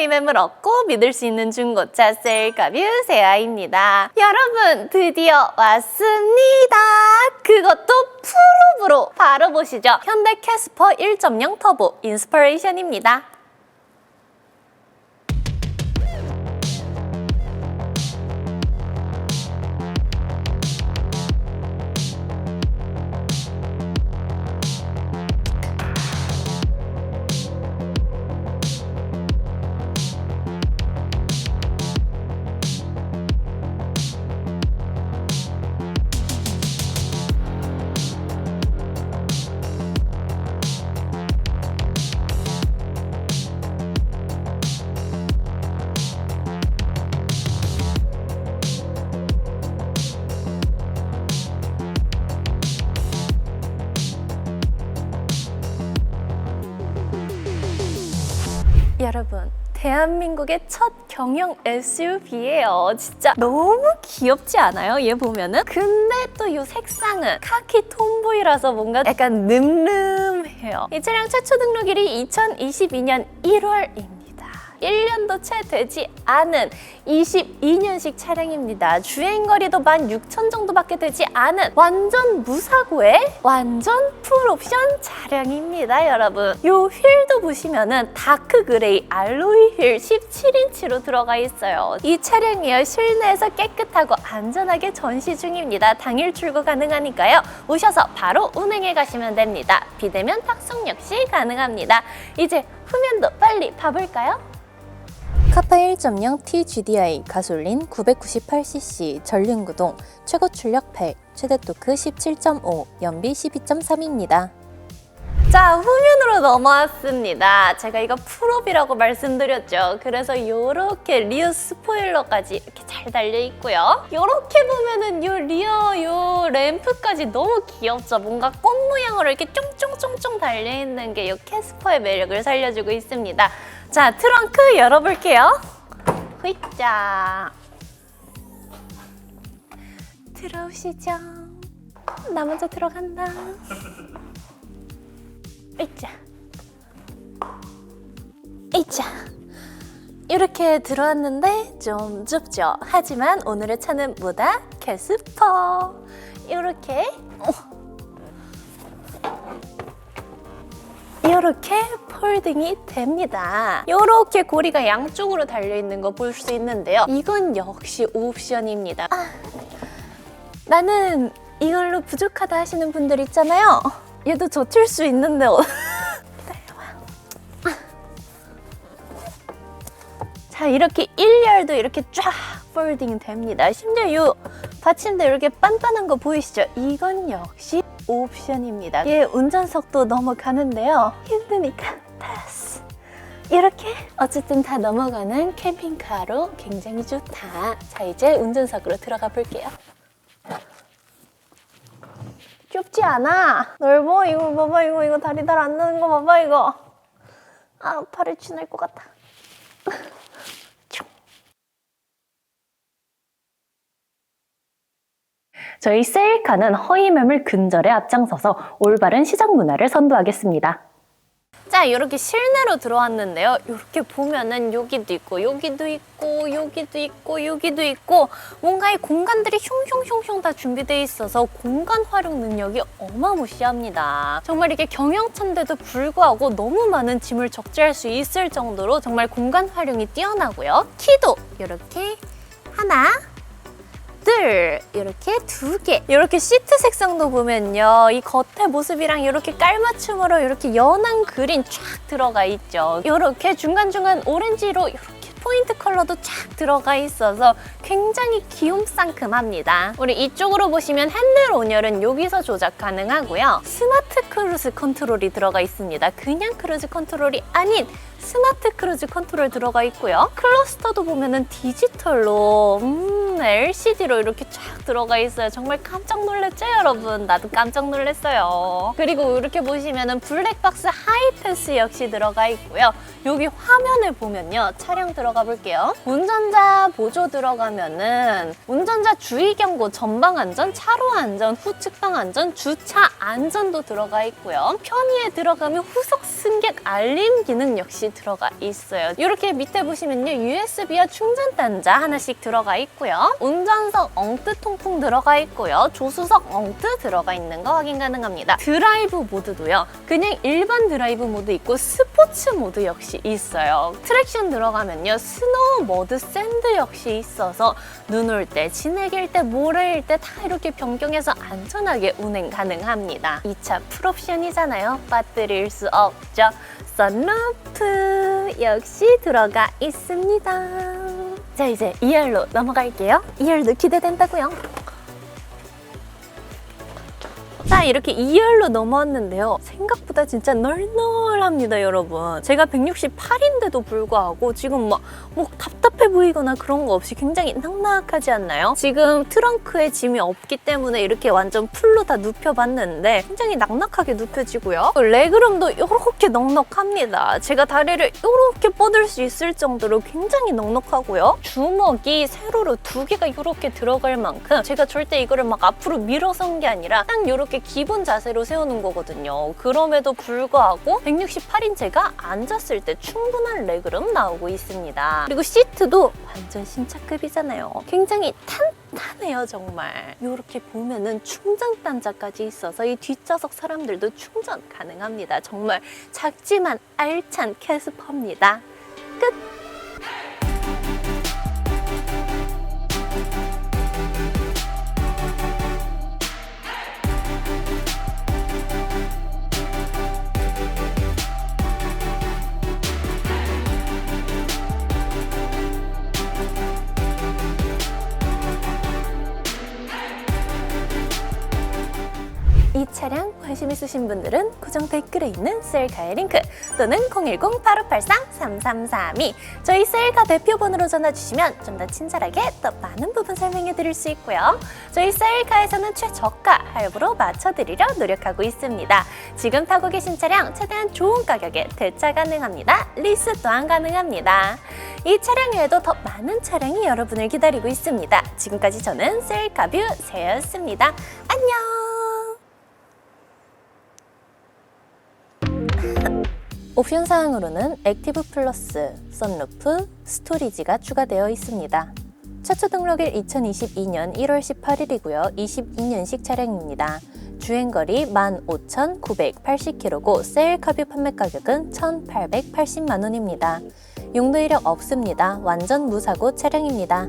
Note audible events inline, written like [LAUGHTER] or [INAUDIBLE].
허위매물 없고 믿을 수 있는 중고차 셀카뷰 세아입니다. 여러분 드디어 왔습니다. 그것도 프로브로 바로 보시죠. 현대 캐스퍼 1.0 터보 인스퍼레이션입니다. 대한민국의 첫 경영 SUV예요. 진짜 너무 귀엽지 않아요? 얘 보면은? 근데 또 이 색상은 카키 톰보이라서 뭔가 약간 늠름해요. 이 차량 최초 등록일이 2022년 1월입니다. 1년도 채 되지 않은 22년식 차량입니다. 주행거리도 16,000 정도밖에 되지 않은 완전 무사고의 완전 풀옵션 차량입니다, 여러분. 요 휠도 보시면은 다크 그레이 알로이 휠 17인치로 들어가 있어요. 이 차량이요 실내에서 깨끗하고 안전하게 전시 중입니다. 당일 출고 가능하니까요. 오셔서 바로 운행해 가시면 됩니다. 비대면 탁송 역시 가능합니다. 이제 후면도 빨리 봐볼까요? 카파 1.0 TGDI 가솔린 998cc 전륜구동 최고 출력 100 최대 토크 17.5 연비 12.3입니다. 자 후면으로 넘어왔습니다. 제가 이거 풀업이라고 말씀드렸죠. 그래서 이렇게 리어 스포일러까지 이렇게 잘 달려 있고요. 이렇게 보면은 요 리어 요 램프까지 너무 귀엽죠. 뭔가 꽃 모양으로 이렇게 쫑쫑쫑쫑 달려 있는 게 요 캐스퍼의 매력을 살려주고 있습니다. 자 트렁크 열어볼게요. 휘짜 들어오시죠. 나 먼저 들어간다. 이자 이자 이렇게 들어왔는데 좀 좁죠 하지만 오늘의 차는 뭐다? 캐스퍼 이렇게 이렇게 폴딩이 됩니다. 이렇게 고리가 양쪽으로 달려 있는 거 볼 수 있는데요. 이건 역시 옵션입니다. 아, 나는 이걸로 부족하다 하시는 분들 있잖아요. 얘도 젖힐 수 있는데 어- [LAUGHS] 기다려봐. 자 이렇게 1열도 이렇게 쫙 폴딩 됩니다. 심지어 이 받침대 이렇게 빤빤한 거 보이시죠? 이건 역시 옵션입니다. 이게 운전석도 넘어가는데요. 힘드니까 패스. 이렇게 어쨌든 다 넘어가는 캠핑카로 굉장히 좋다. 자 이제 운전석으로 들어가 볼게요. 좁지 않아. 넓어. 이거 봐봐. 이거 이거 다리 달안 나는 거 봐봐. 이거. 아 팔을 치낼 것 같아. 저희 셀카는 허위 매물 근절에 앞장서서 올바른 시장 문화를 선도하겠습니다. 자, 이렇게 실내로 들어왔는데요. 이렇게 보면은 여기도 있고, 여기도 있고, 여기도 있고, 여기도 있고, 뭔가 이 공간들이 흉흉흉흉 다 준비되어 있어서 공간 활용 능력이 어마무시합니다. 정말 이게 경영차인데도 불구하고 너무 많은 짐을 적재할 수 있을 정도로 정말 공간 활용이 뛰어나고요. 키도 이렇게 하나, 둘 이렇게 두 개. 이렇게 시트 색상도 보면요. 이 겉의 모습이랑 이렇게 깔맞춤으로 이렇게 연한 그린 쫙 들어가 있죠. 이렇게 중간중간 오렌지로 이렇게 포인트 컬러도 쫙 들어가 있어서 굉장히 귀염상큼합니다. 우리 이쪽으로 보시면 핸들 온열은 여기서 조작 가능하고요. 스마트 크루즈 컨트롤이 들어가 있습니다. 그냥 크루즈 컨트롤이 아닌 스마트 크루즈 컨트롤 들어가 있고요. 클러스터도 보면은 디지털로 음, LCD로 이렇게 쫙 들어가 있어요. 정말 깜짝 놀랐죠, 여러분? 나도 깜짝 놀랐어요. 그리고 이렇게 보시면은 블랙박스 하이패스 역시 들어가 있고요. 여기 화면을 보면요. 차량 들어가 볼게요. 운전자 보조 들어가면은 운전자 주의 경고, 전방 안전, 차로 안전, 후측방 안전, 주차 안전도 들어가 있고요. 편의에 들어가면 후속 승객 알림 기능 역시 들어가 있어요. 이렇게 밑에 보시면요. USB와 충전 단자 하나씩 들어가 있고요. 운전석 엉뜨 통풍 들어가 있고요. 조수석 엉뜨 들어가 있는 거 확인 가능합니다. 드라이브 모드도요. 그냥 일반 드라이브 모드 있고 스포츠 모드 역시 있어요. 트랙션 들어가면요. 스노우 모드 샌드 역시 있어서 눈 올 때, 진액일 때, 모래일 때 다 이렇게 변경해서 안전하게 운행 가능합니다. 이차 풀옵션이잖아요. 빠뜨릴 수 없죠. 선루프 역시 들어가 있습니다. 자 이제 2열로 넘어갈게요. 2열도 기대된다고요. 자 이렇게 2열로 넘어왔는데요. 생각보다 진짜 널널합니다 여러분. 제가 168인데도 불구하고 지금 막 뭐 답답해 보이거나 그런 거 없이 굉장히 낭낙하지 않나요? 지금 트렁크에 짐이 없기 때문에 이렇게 완전 풀로 다 눕혀봤는데 굉장히 낙낙하게 눕혀지고요. 레그룸도 이렇게 넉넉합니다. 제가 다리를 이렇게 뻗을 수 있을 정도로 굉장히 넉넉하고요. 주먹이 세로로 두 개가 이렇게 들어갈 만큼 제가 절대 이거를 막 앞으로 밀어선 게 아니라 딱 이렇게 기본 자세로 세우는 거거든요. 그럼에도 불구하고 168인 제가 앉았을 때 충분한 레그룸 나오고 있습니다. 그리고 시트도 완전 신차급이잖아요. 굉장히 탄탄해요, 정말. 이렇게 보면은 충전 단자까지 있어서 이 뒷좌석 사람들도 충전 가능합니다. 정말 작지만 알찬 캐스퍼입니다. 끝! 있으신 분들은 고정 댓글에 있는 셀카의 링크 또는 010-8583-3332 저희 셀카 대표번호로 전화 주시면 좀 더 친절하게 더 많은 부분 설명해 드릴 수 있고요. 저희 셀카에서는 최저가 할부로 맞춰드리려 노력하고 있습니다. 지금 타고 계신 차량 최대한 좋은 가격에 대차 가능합니다. 리스 또한 가능합니다. 이 차량 외에도 더 많은 차량이 여러분을 기다리고 있습니다. 지금까지 저는 셀카뷰 세였습니다. 안녕! 옵션 사항으로는 액티브 플러스, 선루프, 스토리지가 추가되어 있습니다. 최초 등록일 2022년 1월 18일이고요. 22년식 차량입니다. 주행거리 15,980km고 세일카뷰 판매 가격은 1,880만 원입니다. 용도 이력 없습니다. 완전 무사고 차량입니다.